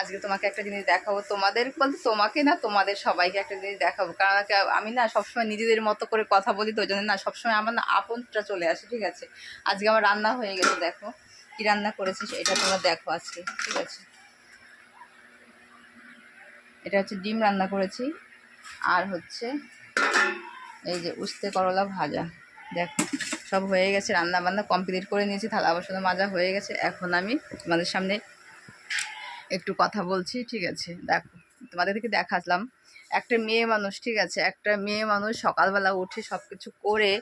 আজকে তোমাকে একটা জিনিস দেখাবো। তোমাদের বলতে তোমাকে না, তোমাদের সবাইকে একটা জিনিস দেখাবো। কারণ আমি না সবসময় নিজেদের মতো করে কথা বলি, তো ওই জন্য না সবসময় আমার না আপনটা চলে আসে, ঠিক আছে? আজকে আমার রান্না হয়ে গেছে, দেখো। কি রান্না করেছিস এটা তোমরা দেখো আজকে, ঠিক আছে? এটা হচ্ছে ডিম রান্না করেছি। আর হচ্ছে এই যে উস্তে করলা ভাজা। দেখো, সব হয়ে গেছে রান্না বান্না কমপ্লিট করে নিয়েছি, থালা বাসন মাজা হয়ে গেছে। এখন আমি তোমাদের সামনে একটু কথা বলছি, ঠিক আছে? দেখো, তোমাদেরকে দেখালাম। একটা মেয়ে মানুষ, ঠিক আছে? একটা মেয়ে মানুষ সকালবেলা উঠে সব কিছু করে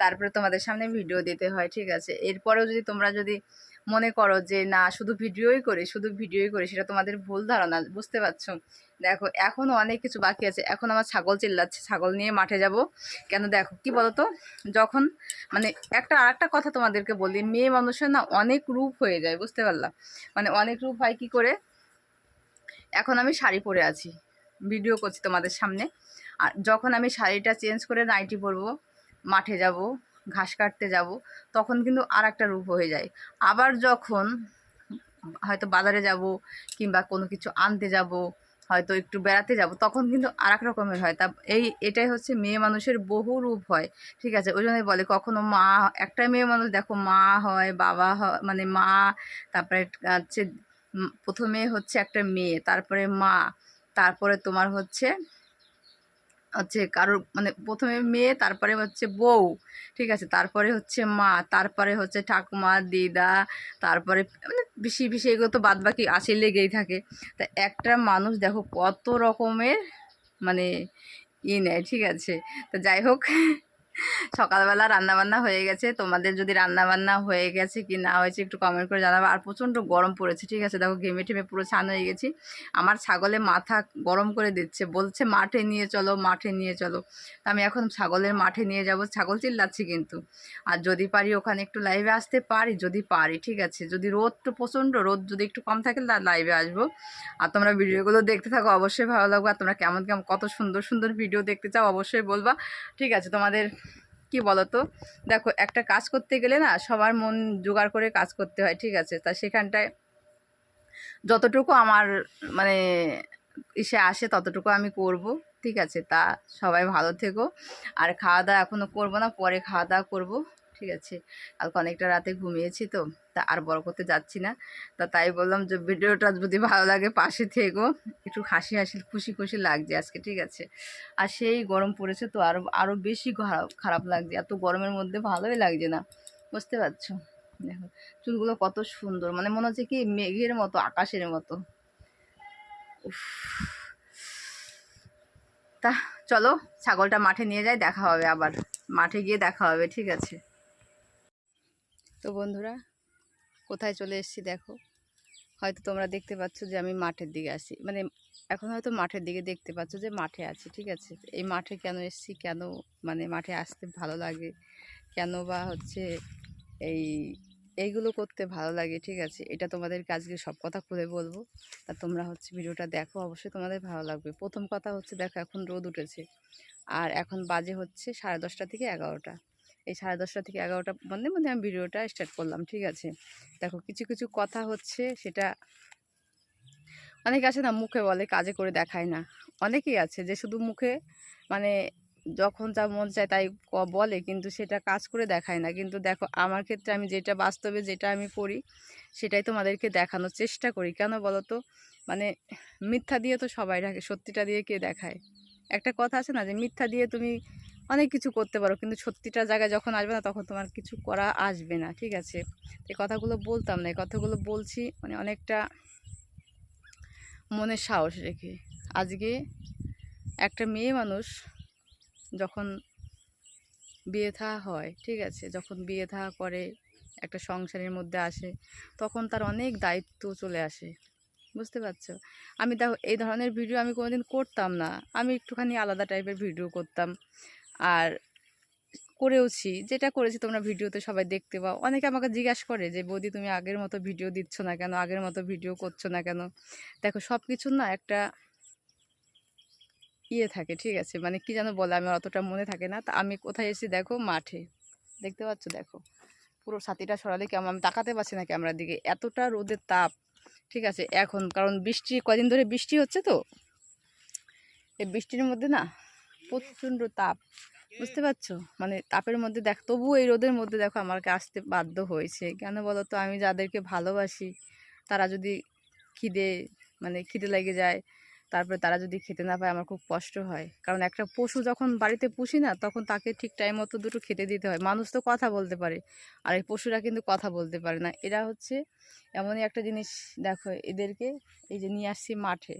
তারপরে তোমাদের সামনে ভিডিও দিতে হয়, ঠিক আছে? এরপরেও যদি তোমরা যদি মনে করো যে, না, শুধু ভিডিওই করে, শুধু ভিডিওই করে সেটা তোমাদের ভুল ধারণা, বুঝতে পারছ? দেখো এখনও অনেক কিছু বাকি আছে। এখন আমার ছাগল চিল্লাচ্ছে, ছাগল নিয়ে মাঠে যাব। কেন দেখো, কি বলতো? যখন মানে একটা আর একটা কথা তোমাদেরকে বলি, মেয়ে মানুষের না অনেক রূপ হয়ে যায়, বুঝতে পারলাম মানে অনেক রূপ হয় কি করে? এখন আমি শাড়ি পরে আছি। ভিডিও করছি তোমাদের সামনে। আর যখন আমি শাড়িটা চেঞ্জ করে নাইটি পরবো, মাঠে যাব, ঘাস কাটতে যাব, তখন কিন্তু আর একটা রূপ হয়ে যায়। আবার যখন হয়তো বাজারে যাব কিংবা কোনো কিছু আনতে যাব, হয়তো একটু বেড়াতে যাব, তখন কিন্তু আর এক রকমের হয়। তা এই, এটাই হচ্ছে মেয়ে মানুষের বহু রূপ হয়। ঠিক আছে? ওই জন্যই বলে কখনো মা, একটা মেয়ে মানুষ দেখো মা হয়, বাবা হয় মানে মা, তারপরে হচ্ছে প্রথমে হচ্ছে একটা মেয়ে, তারপরে মা, তারপরে তোমার হচ্ছে হচ্ছে কারোর মানে প্রথমে মেয়ে, তারপরে হচ্ছে বউ, ঠিক আছে? তারপরে হচ্ছে মা, তারপরে হচ্ছে ঠাকুমা, দিদা, তারপরে মানে বেশি বেশি এগুলো তো বাদ বাকি আসে, লেগেই থাকে। তা একটা মানুষ দেখো কত রকমের মানে ই নেয়, ঠিক আছে? তো যাই হোক সকালবেলা রান্নাবান্না হয়ে গেছে। তোমাদের যদি রান্নাবান্না হয়ে গেছে কি না হয়েছে একটু কমেন্ট করে জানাব। আর প্রচণ্ড গরম পড়েছে, ঠিক আছে? দেখো ঘেমে ঠেমে পুরো ছান হয়ে গেছি। আমার ছাগলে মাথা গরম করে দিচ্ছে, বলছে মাঠে নিয়ে চলো, মাঠে নিয়ে চলো। তা আমি এখন ছাগলের মাঠে নিয়ে যাব। ছাগল চিল্লাচ্ছি কিন্তু। আর যদি পারি ওখানে একটু লাইভে আসতে পারি, যদি পারি, ঠিক আছে? যদি রোদ তো প্রচণ্ড রোদ যদি একটু কম থাকে লাইভে আসব। আর তোমরা ভিডিওগুলো দেখতে থাকো, অবশ্যই ভালো লাগবে। আর তোমরা কেমন কেমন, কত সুন্দর সুন্দর ভিডিও দেখতে চাও, অবশ্যই বলবা। ঠিক আছে? তোমাদের কি বলো তো দেখো, একটা কাজ করতে গেলে না সবার মন জোগাড় করে কাজ করতে হয়, ঠিক আছে? তা সেখানটায় যতটুকু আমার মানে ইসে আসে ততটুকু আমি করব, ঠিক আছে? তা সবাই ভালো থেকো। আর খাওয়া দাওয়া এখনও করব না, পরে খাওয়া দাওয়া করব। ঠিক আছে, কালকে অনেকটা রাতে ঘুমিয়েছি তো, তা আর বড় করতে যাচ্ছি না। তা তাই বললাম যে ভিডিওটা যদি ভালো লাগে পাশে থেকো, একটু হাসি হাসি, খুশি খুশি লাগছে আজকে, ঠিক আছে। আর সেই গরম পড়েছে তো আরও আরও বেশি খারাপ লাগছে, এত গরমের মধ্যে ভালোই লাগছে না, বুঝতে পারছ? দেখো, চুলগুলো কত সুন্দর মানে মনে হচ্ছে কি মেঘের মতো, আকাশের মতো। উফ। তা চলো, ছাগলটা মাঠে নিয়ে যাই, দেখা হবে আবার, মাঠে গিয়ে দেখা হবে, ঠিক আছে। তো বন্ধুরা, কোথায় চলে এসেছি দেখো। হয়তো তোমরা দেখতে পাচ্ছ যে আমি মাঠের দিকে আসি মানে এখন হয়তো মাঠের দিকে দেখতে পাচ্ছ যে মাঠে আছি, ঠিক আছে? এই মাঠে কেন এসেছি, কেন মানে মাঠে আসতে ভালো লাগে, কেন বা হচ্ছে এই, এইগুলো করতে ভালো লাগে, ঠিক আছে? এটা তোমাদের আজকে সব কথা খুলে বলব। তা তোমরা হচ্ছে ভিডিওটা দেখো, অবশ্যই তোমাদের ভালো লাগবে। প্রথম কথা হচ্ছে, দেখো এখন রোদ উঠেছে। আর এখন বাজে হচ্ছে সাড়ে দশটা থেকে এগারোটা। এই সাড়ে দশটা থেকে এগারোটা মধ্যে মধ্যে আমি ভিডিওটা স্টার্ট করলাম, ঠিক আছে? দেখো, কিছু কিছু কথা হচ্ছে সেটা অনেকে আছে না মুখে বলে, কাজে করে দেখায় না। অনেকেই আছে যে শুধু মুখে মানে যখন যা মন চায় তাই বলে, কিন্তু সেটা কাজ করে দেখায় না। কিন্তু দেখো, আমার ক্ষেত্রে আমি যেটা বাস্তবে যেটা আমি করি, সেটাই তোমাদেরকে দেখানোর চেষ্টা করি। কেন বলো তো মানে মিথ্যা দিয়ে তো সবাই রাখে, সত্যিটা দিয়ে কে দেখায়? একটা কথা আছে না যে মিথ্যা দিয়ে তুমি অনেক কিছু করতে পারো। কিন্তু সত্যিটা জায়গায় যখন আসবে না, তখন তোমার কিছু করা আসবে না, ঠিক আছে? এই কথাগুলো বলতাম না, এই কথাগুলো বলছি মানে অনেকটা মনে সাহস রেখে। আজকে একটা মেয়ে মানুষ যখন বিয়ে থা হয়, ঠিক আছে? যখন বিয়ে থা করে, একটা সংসারের মধ্যে আসে, তখন তার অনেক দায়িত্ব চলে আসে। বুঝতে পারছ? আমি দেখো, এই ধরনের ভিডিও আমি কোনোদিন করতাম না। আমি একটুখানি আলাদা টাইপের ভিডিও করতাম। আর করেওছি, যেটা করেছি তোমরা ভিডিওতে সবাই দেখতে পাও। অনেকে আমাকে জিজ্ঞাসা করে যে, বৌদি, তুমি আগের মতো ভিডিও দিচ্ছ না কেন? আগের মতো ভিডিও করছ না কেন? দেখো সব কিছুর না একটা ইয়ে থাকে, ঠিক আছে? মানে কি যেন বলে আমি অতটা মনে থাকে না। তা আমি কোথায় এসেছি দেখো, মাঠে। দেখতে পাচ্ছ? দেখো, পুরো ছাতিটা সরালে কেমন? আমি তাকাতে পারছি না ক্যামেরার দিকে। এতটা রোদের তাপ, ঠিক আছে? এখন, কারণ বৃষ্টি, কদিন ধরে বৃষ্টি হচ্ছে তো? এই বৃষ্টির মধ্যে না প্রচণ্ড তাপ, বুঝতে পারছ? মানে তাপের মধ্যে দেখ, তবুও এই রোদের মধ্যে দেখো আমাকে আসতে বাধ্য হয়েছে। কেন বলো তো আমি যাদেরকে ভালোবাসি, তারা যদি খিদে মানে খিদে লেগে যায়, তারপরে তারা যদি খেতে না পায়, আমার খুব কষ্ট হয়। কারণ একটা পশু যখন বাড়িতে পুষি না, তখন তাকে ঠিক টাইম মতো দুটো খেতে দিতে হয়। মানুষ তো কথা বলতে পারে, আর এই পশুরা কিন্তু কথা বলতে পারে না। এরা হচ্ছে এমনই একটা জিনিস, দেখো, এদেরকে এই যে নিয়ে আসছি মাঠে।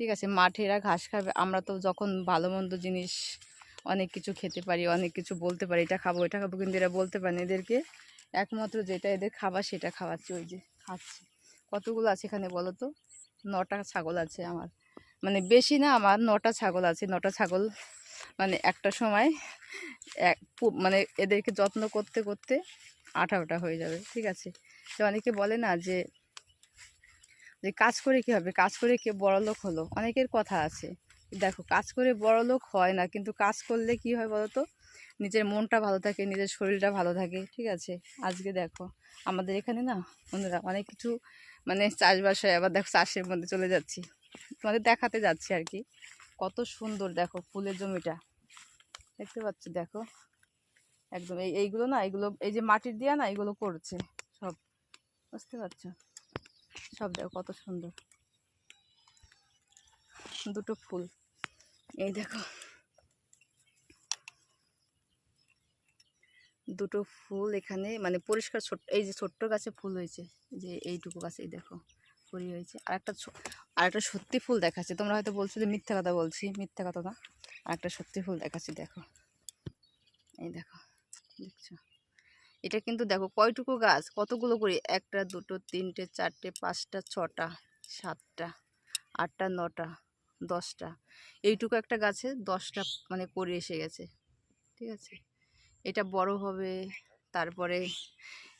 ঠিক আছে, মাঠে এরা ঘাস খাবে, আমরা তো যখন ভালো মন্দ জিনিস অনেক কিছু খেতে পারি, অনেক কিছু বলতে পারি, এটা খাব এটা খাব, কিন্তু এরা বলতে পারে না। এদেরকে একমাত্র যেটা এদের খাবার সেটা খাওয়াচ্ছি, ওই যে খাচ্ছি। কতগুলো আছে এখানে বলো তো? নটা ছাগল আছে আমার। মানে বেশি না, আমার নটা ছাগল আছে, নটা ছাগল মানে একটা সময় এক মানে এদেরকে যত্ন করতে করতে আঠারোটা হয়ে যাবে, ঠিক আছে। তো অনেকে বলে না যে যে কাজ করে কী হবে? কাজ করে কে বড়লোক হলো? অনেকের কথা আছে। দেখো, কাজ করে বড়লোক হয় না, কিন্তু কাজ করলে কি হয় বলো তো? নিজের মনটা ভালো থাকে, নিজের শরীরটা ভালো থাকে, ঠিক আছে? আজকে দেখো, আমাদের এখানে না, বন্ধুরা, অনেক কিছু মানে চাষবাস হয়, আবার দেখো চাষের মধ্যে চলে যাচ্ছি। তোমাদের দেখাতে যাচ্ছি আর কি। কত সুন্দর দেখো ফুলের জমিটা। দেখতে পাচ্ছি, দেখো। একদম এই, এইগুলো না, এইগুলো, এই যে মাটির দিয়া না এগুলো করছে, সব। বুঝতে পারছ? সব দেখো কত সুন্দর। দুটো ফুল। এই দেখো। দুটো ফুল এখানে মানে পরিষ্কার ছোট্ট, এই যে ছোট্ট গাছে ফুল হয়েছে, যে এইটুকু গাছে, এই দেখো কুড়ি হয়েছে। আর একটা আর একটা সত্যি ফুল দেখাচ্ছে। তোমরা হয়তো বলছো যে মিথ্যা কথা বলছি, মিথ্যা কথা না। আর একটা সত্যি ফুল দেখাচ্ছি, দেখো। এই দেখো, দেখছ? এটা কিন্তু দেখো কয়টুকু গাছ? কতগুলো করে? একটা, দুটো, তিনটে, চারটে, পাঁচটা, ছটা, সাতটা, আটটা, নটা, দশটা। এইটুকু একটা গাছে দশটা মানে করে এসে গেছে। ঠিক আছে? এটা বড় হবে, তারপরে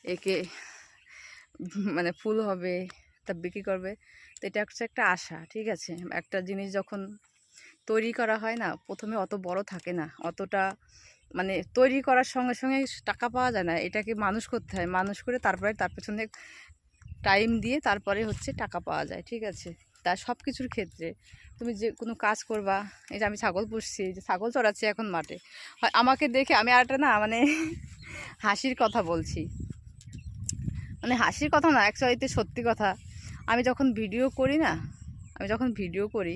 একে মানে ফুল হবে, তা বিক্রি করবে। তো এটা হচ্ছে একটা আশা, ঠিক আছে? একটা জিনিস যখন তৈরি করা হয় না, প্রথমে অত বড় থাকে না। অতটা মানে তৈরি করার সঙ্গে সঙ্গে টাকা পাওয়া যায় না। এটাকে মানুষ করতে হয়। মানুষ করে তারপরে তার পেছনে টাইম দিয়ে তারপরে হচ্ছে টাকা পাওয়া যায়। ঠিক আছে? তা সব কিছুর ক্ষেত্রে তুমি যে কোনো কাজ করবা, এই যে আমি ছাগল পুষছি যে ছাগল চড়াচ্ছি এখন মাঠে, হয় আমাকে দেখে আমি আরেকটা না মানে হাসির কথা বলছি। মানে হাসির কথা না অ্যাকচুয়ালিতে সত্যি কথা। আমি যখন ভিডিও করি না, আমি যখন ভিডিও করি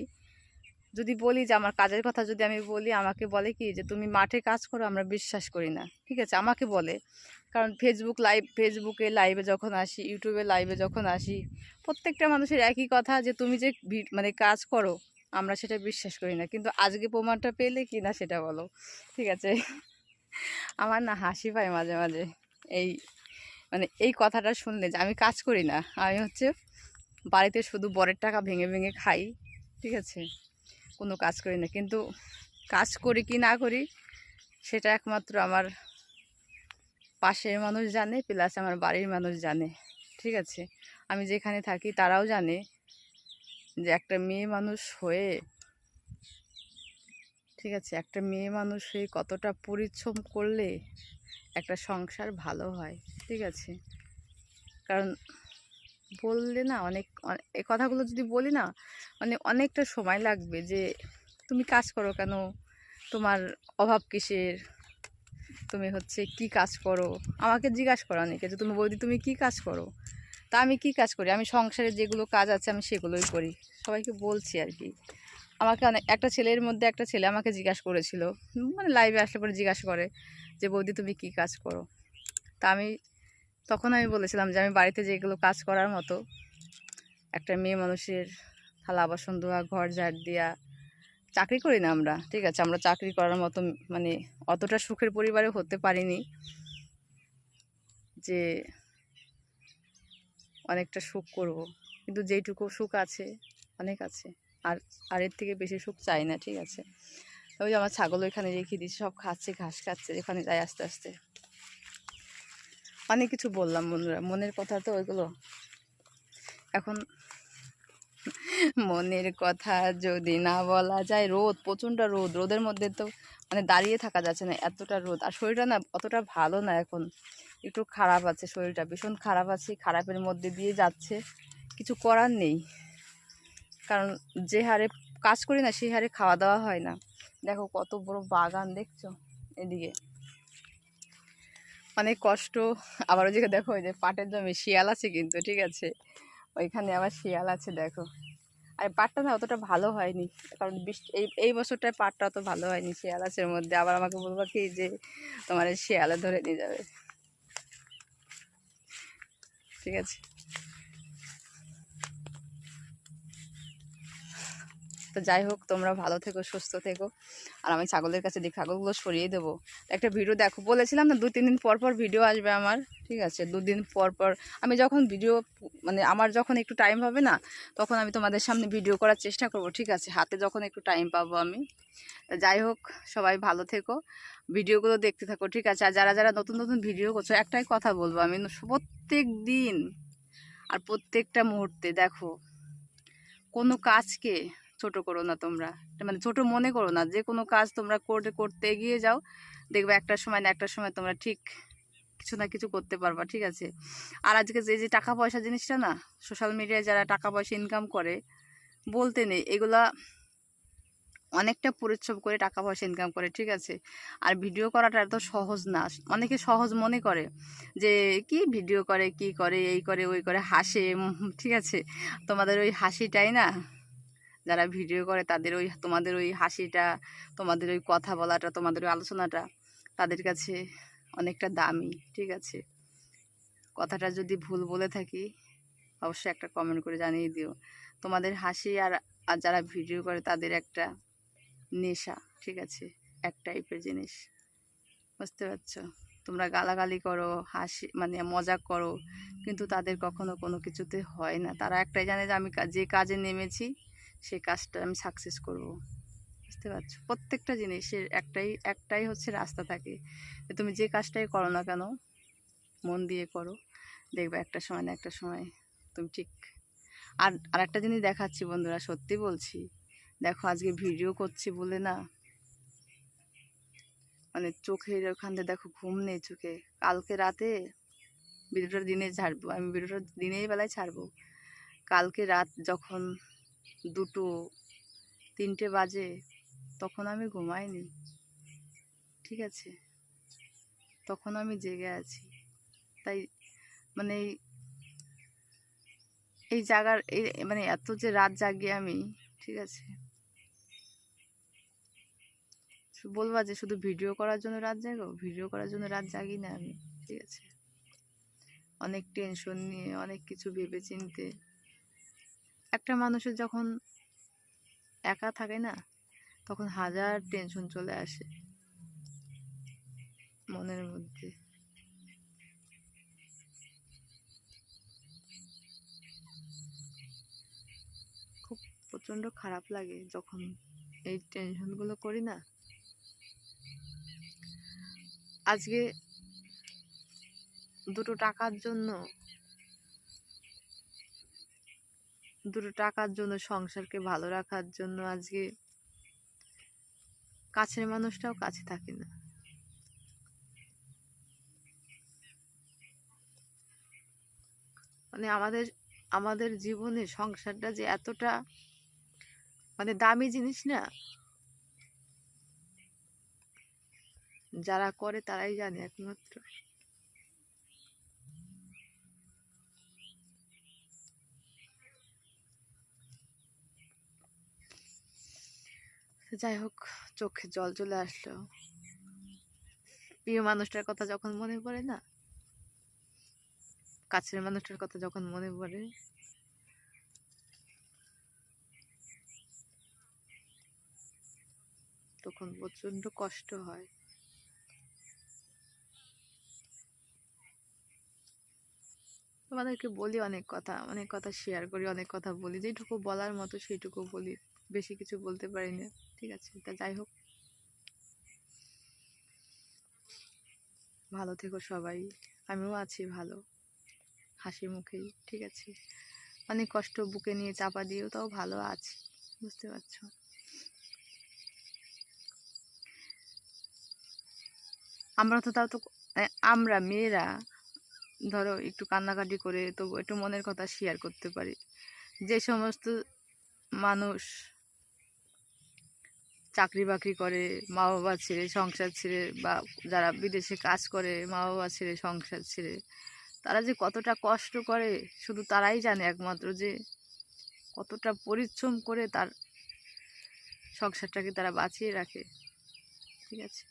যদি বলি যে আমার কাজের কথা যদি আমি বলি, আমাকে বলে কি যে, তুমি মাঠে কাজ করো, আমরা বিশ্বাস করি না। ঠিক আছে? আমাকে বলে। কারণ ফেসবুক লাইভ ফেসবুকে লাইভে যখন আসি ইউটিউবে লাইভে যখন আসি, প্রত্যেকটা মানুষের একই কথা যে, তুমি যে মানে কাজ করো, আমরা সেটা বিশ্বাস করি না। কিন্তু আজকে প্রমাণটা পেলে কি না সেটা বলো। ঠিক আছে? আমার না হাসি পায় মাঝে মাঝে। এই মানে এই কথাটা শুনলে যে, আমি কাজ করি না। আমি হচ্ছে বাড়িতে শুধু বরের টাকা ভেঙে ভেঙে খাই। ঠিক আছে? কোনো কাজ করি না। কিন্তু কাজ করি কি না করি, সেটা একমাত্র আমার পাশের মানুষ জানে প্লাস আমার বাড়ির মানুষ জানে। ঠিক আছে? আমি যেখানে থাকি তারাও জানে যে একটা মেয়ে মানুষ হয়ে, ঠিক আছে? একটা মেয়ে মানুষ হয়ে কতটা পরিশ্রম করলে একটা সংসার ভালো হয়। ঠিক আছে? কারণ বললে না অনেক এ কথাগুলো যদি বলি না মানে অনেকটা সময় লাগবে যে তুমি কাজ করো কেন? তোমার অভাব কিসের? তুমি হচ্ছে কি কাজ করো? আমাকে জিজ্ঞাসা করো অনেকে যে, তুমি বৌদি, তুমি কি কাজ করো? তা আমি কি কাজ করি? আমি সংসারে যেগুলো কাজ আছে আমি সেগুলোই করি। সবাইকে বলছি আর কি। আমাকে অনেক, একটা ছেলের মধ্যে একটা ছেলে আমাকে জিজ্ঞাসা করেছিল। মানে লাইভে আসলে পরে জিজ্ঞাসা করে যে, বৌদি, তুমি কি কাজ করো? তা আমি তখন আমি বলেছিলাম যে, আমি বাড়িতে যেগুলো কাজ করার মতো, একটা মেয়ে মানুষের থালা বাসন ধোয়া, ঘর ঝাড় দেওয়া চাকরি করি না আমরা, ঠিক আছে? আমরা চাকরি করার মতো মানে অতটা সুখের পরিবারে হতে পারিনি যে, অনেকটা সুখ করব। কিন্তু যেইটুকু সুখ আছে, অনেক আছে। আর আর এর থেকে বেশি সুখ চাই না, ঠিক আছে? ওই আমার ছাগল ওইখানে রেখে দিয়েছি, সব খাচ্ছে, ঘাস খাচ্ছে, ওখানে যাই আস্তে আস্তে। অনেক কিছু বললাম, বন্ধুরা। মনের কথা তো ওইগুলো। এখন মনের কথা যদি না বলা যায়, রোদ, প্রচণ্ড রোদ। রোদের মধ্যে তো মানে দাঁড়িয়ে থাকা যাচ্ছে না, এতটা রোদ। আর শরীরটা না অতটা ভালো না এখন। একটু খারাপ আছে শরীরটা, ভীষণ খারাপ আছে। খারাপের মধ্যে দিয়ে যাচ্ছে। কিছু করার নেই। কারণ যে হারে কাজ করি না, সেই হারে খাওয়া দাওয়া হয় না। দেখো কত বড় বাগান, দেখছ? এদিকে। অনেক কষ্ট, আবার ওদিকে দেখো, ওই যে পাটের জমি শিয়াল আছে কিন্তু, ঠিক আছে? ওইখানে আবার শিয়াল আছে, দেখো। আর পাটটা না অতটা ভালো হয়নি, কারণ বৃষ্টি এই এই বছরটায় পাটটা অত ভালো হয়নি, শিয়াল আছে মধ্যে। আবার আমাকে বলব কি যে, তোমার শিয়ালে ধরে নিয়ে যাবে। ঠিক আছে? তো যাই হোক, তোমরা ভালো থেকো, সুস্থ থেকো। আর আমি ছাগলের কাছে দিই ছাগলগুলো সরিয়ে দেবো। একটা ভিডিও দেখো, বলেছিলাম না, দু, তিন দিন পর পর ভিডিও আসবে আমার, ঠিক আছে? দুদিন পর পর আমি যখন ভিডিও মানে আমার যখন একটু টাইম হবে না, তখন আমি তোমাদের সামনে ভিডিও করার চেষ্টা করব, ঠিক আছে? হাতে যখন একটু টাইম পাবো আমি। যাই হোক, সবাই ভালো থেকো। ভিডিওগুলো দেখতে থাকো, ঠিক আছে? আর যারা যারা নতুন নতুন ভিডিও করছ, একটাই কথা বলব, আমি প্রত্যেক দিন আর প্রত্যেকটা মুহূর্তে দেখো, কোনো কাজকে ছোট করো না তোমরা। মানে ছোট মনে করো না, যে কোনো কাজ তোমরা করতে করতে এগিয়ে যাও, দেখবে একটা সময় না একটা সময় তোমরা ঠিক কিছু না কিছু করতে পারবা, ঠিক আছে? আর আজকে যে যে টাকা পয়সা জিনিসটা না সোশ্যাল মিডিয়ায় যারা টাকা পয়সা ইনকাম করে, বলতে নেই, এগুলা অনেকটা পরিশ্রম করে টাকা পয়সা ইনকাম করে, ঠিক আছে? আর ভিডিও করাটা এত সহজ না, অনেকে সহজ মনে করে যে, কি ভিডিও করে, কি করে, এই করে, ওই করে, হাসে ঠিক আছে? তোমাদের ওই হাসিটাই না যারা ভিডিও করে তাদের ওই, তোমাদের ওই হাসিটা, তোমাদের ওই কথা বলাটা, তোমাদের ওই আলোচনাটা তাদের কাছে অনেকটা দামি, ঠিক আছে? কথাটা যদি ভুল বলে থাকি, অবশ্যই একটা কমেন্ট করে জানিয়ে দিও। তোমাদের হাসি আর আর যারা ভিডিও করে তাদের একটা নেশা, ঠিক আছে? এক টাইপের জিনিস। বুঝতে পারছ? তোমরা গালাগালি করো, হাসি মানে মজা করো, কিন্তু তাদের কখনো কোনো কিছুতে হয় না। তারা একটাই জানে যে আমি যে কাজে নেমেছি সেই কাজটা আমি সাকসেস করব। বুঝতে পারছ? প্রত্যেকটা জিনিসের একটাই একটাই হচ্ছে রাস্তা থাকে। তুমি যে কাজটাই করো না কেন, মন দিয়ে করো। দেখবে একটা সময় না একটা সময় তুমি ঠিক আর আর একটা জিনিস দেখাচ্ছি বন্ধুরা, সত্যি বলছি। দেখো আজকে ভিডিও করছি বলে না মানে চোখের ওখান থেকে দেখো ঘুম নেই চোখে। কালকে রাতে ভিডিওটা দিনে ছাড়বো, আমি ভিডিওটা দিনের বেলায় ছাড়বো। কালকে রাত যখন দুটো তিনটে বাজে, তখন আমি ঘুমাইনি। ঠিক আছে? তখন আমি জেগে আছি। তাই মানে এই- জায়গার এই মানে এত যে রাত জাগি আমি, ঠিক আছে? বলবা যে শুধু ভিডিও করার জন্য রাত জাগো? ভিডিও করার জন্য রাত জাগি না আমি, ঠিক আছে? অনেক টেনশন নিয়ে, অনেক কিছু ভেবে চিনতে। একটা মানুষের যখন একা থাকে না, তখন হাজার টেনশন চলে আসে মনের মধ্যে। খুব প্রচণ্ড খারাপ লাগে যখন এই টেনশনগুলো করি না। আজকে দুটো টাকার জন্য দুটো টাকার জন্য, সংসারকে ভালো রাখার জন্য আজকে কাছের মানুষটাও কাছে থাকে না। মানে আমাদের আমাদের জীবনে সংসারটা যে এতটা মানে দামি জিনিস না, যারা করে তারাই জানে একমাত্র। যাই হোক, চোখে জল চলে আসলো। প্রিয় মানুষটার কথা যখন মনে পড়ে না, কাছের মানুষটার কথা যখন মনে পড়ে, তখন প্রচণ্ড কষ্ট হয়। তোমাদেরকে বলি অনেক কথা অনেক কথা শেয়ার করি, অনেক কথা বলি, যেটুকু বলার মতো সেইটুকু বলি, বেশি কিছু বলতে পারি না। ঠিক আছে, তা যাই হোক। ভালো থেকো সবাই, আমিও আছি ভালো হাসি মুখেই, ঠিক আছে। অনেক কষ্ট বুকে নিয়ে চাপা দিয়েও তাও ভালো আছি, বুঝতে পারছ? আমরা তো তাও তো আমরা মেয়েরা, ধরো একটু কান্নাকাটি করে তো একটু মনের কথা শেয়ার করতে পারি। যে সমস্ত মানুষ চাকরি বাকরি করে মা বাবা ছেড়ে, সংসার ছেড়ে বা যারা বিদেশে কাজ করে মা বাবা ছেড়ে, সংসার ছেড়ে, তারা যে কতটা কষ্ট করে শুধু তারাই জানে একমাত্র যে কতটা পরিশ্রম করে তার সংসারটাকে তারা বাঁচিয়ে রাখে। ঠিক আছে?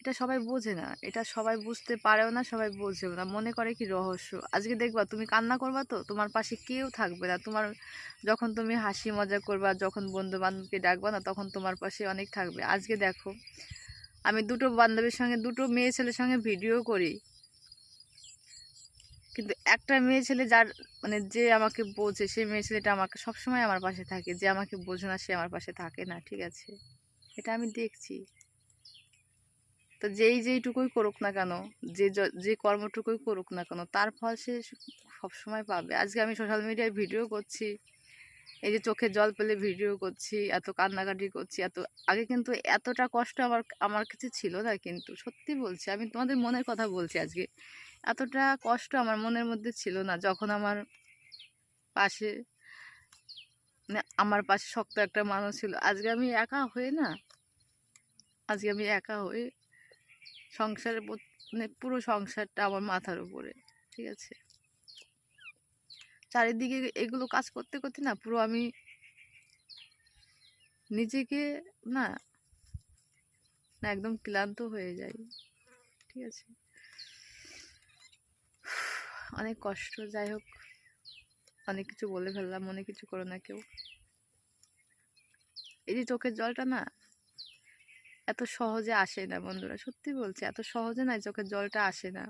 এটা সবাই বোঝে না। এটা সবাই বুঝতে পারেও না, সবাই বোঝেও না। মনে করে কি রহস্য? আজকে দেখবা তুমি কান্না করবা তো, তোমার পাশে কেউ থাকবে না। তোমার যখন তুমি হাসি মজা করবা, যখন বন্ধু বান্ধবকে ডাকবা না, তখন তোমার পাশে অনেক থাকবে। আজকে দেখো, আমি দুটো বান্ধবীর সঙ্গে, দুটো মেয়ে ছেলের সঙ্গে ভিডিও করি। কিন্তু একটা মেয়ে ছেলে যার মানে যে আমাকে বোঝে, সেই মেয়ে ছেলেটা আমাকে সবসময় আমার পাশে থাকে। যে আমাকে বোঝে না, সে আমার পাশে থাকে না। ঠিক আছে? এটা আমি দেখছি। তো যেই যেইটুকুই করুক না কেন, যে যে কর্মটুকুই করুক না কেন, তার ফল সে সবসময় পাবে। আজকে আমি সোশ্যাল মিডিয়ায় ভিডিও করছি, এই যে চোখে জল পেলে ভিডিও করছি, এত কান্নাকাটি করছি, এত, আগে কিন্তু এতটা কষ্ট আমার আমার কাছে ছিল না কিন্তু সত্যি বলছি, আমি তোমাদের মনের কথা বলছি আজকে, এতটা কষ্ট আমার মনের মধ্যে ছিল না যখন আমার পাশে মানে আমার পাশে শক্ত একটা মানুষ ছিল। আজকে আমি একা হয়ে না, আজকে আমি একা হয়ে সংসারের মানে পুরো সংসারটা আমার মাথার উপরে, ঠিক আছে? চারিদিকে এগুলো কাজ করতে করতে না পুরো আমি নিজেকে না না একদম ক্লান্ত হয়ে যাই, ঠিক আছে? অনেক কষ্ট, যাই হোক, অনেক কিছু বলে ফেললাম মনে কিছু করো না কেউ। এই যে চোখের জলটা না এত সহজে আসে না বন্ধুরা, সত্যি বলছি এত সহজে না চোখের জলটা আসে না।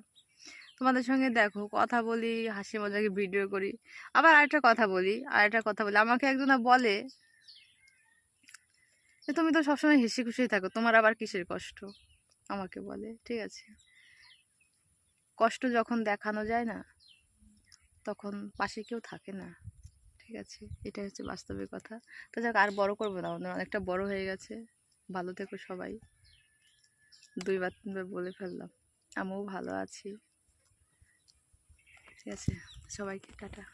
তোমাদের সঙ্গে দেখো কথা বলি, হাসি মজাকে ভিডিও করি। আবার আরেকটা কথা বলি, আরেকটা কথা বলি। আমাকে একজনা বলে যে, তুমি তো সবসময় হেসে খুশি থাকো, তোমার আবার কিসের কষ্ট? আমাকে বলে, ঠিক আছে? কষ্ট যখন দেখানো যায় না, তখন পাশে কেউ থাকে না, ঠিক আছে? এটাই হচ্ছে বাস্তবিক কথা। তো যাক, আর বড় করব না অনেকটা বড় হয়ে গেছে। ভালো থেকো সবাই। দুইবার তিনবার বলে ফেললাম। আমিও ভালো আছি। ঠিক আছে সবাইকে টাটা।